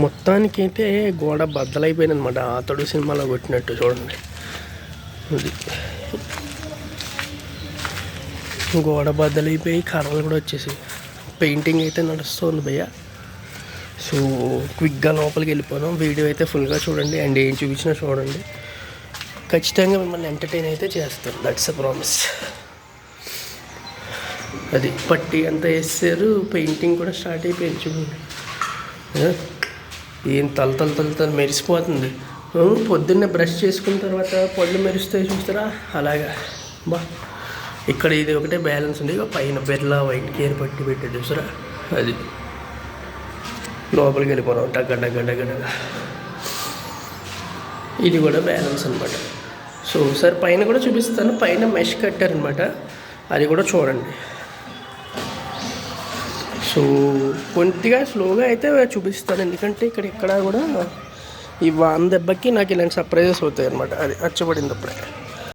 మొత్తానికి అయితే గోడ బద్దలైపోయింది అనమాట అతడు సినిమాలో కొట్టినట్టు చూడండి. అది గోడ బద్దలైపోయి కర్రలు కూడా వచ్చేసి పెయింటింగ్ అయితే నడుస్తుంది భయ్య. సో క్విక్గా లోపలికి వెళ్ళిపోదాం. వీడియో అయితే ఫుల్గా చూడండి. అండ్ ఏం చూపించినా చూడండి. ఖచ్చితంగా మిమ్మల్ని ఎంటర్టైన్ అయితే చేస్తాను. దట్స్ అ ప్రామిస్ అది పట్టి అంతా వేసారు. పెయింటింగ్ కూడా స్టార్ట్ అయిపోయింది చూడండి. ఏం తల తల తల తల మెరిసిపోతుంది. పొద్దున్నే బ్రష్ చేసుకున్న తర్వాత పళ్ళు మెరిస్తే చూస్తారా? అలాగా. బా. ఇక్కడ ఇది ఒకటే బ్యాలెన్స్ ఉంది. పైన బెర్లా వైట్ కేర్ పట్టి పెట్టి చూసారా అది. లోపలికి వెళ్ళిపోవడం డగ్గ డగ్గ డగ్గ డగ్గ ఇది కూడా బ్యాలెన్స్ అనమాట సో సార్ పైన కూడా చూపిస్తాను. పైన మెష్ కట్టారనమాట అది కూడా చూడండి. సో కొద్దిగా స్లోగా అయితే చూపిస్తాను. ఎందుకంటే ఇక్కడ ఎక్కడ కూడా ఈ వాన్ దెబ్బకి నాకు ఇలాంటి సర్ప్రైజెస్ అవుతాయి అనమాట అది అచ్చబడింది అప్పుడే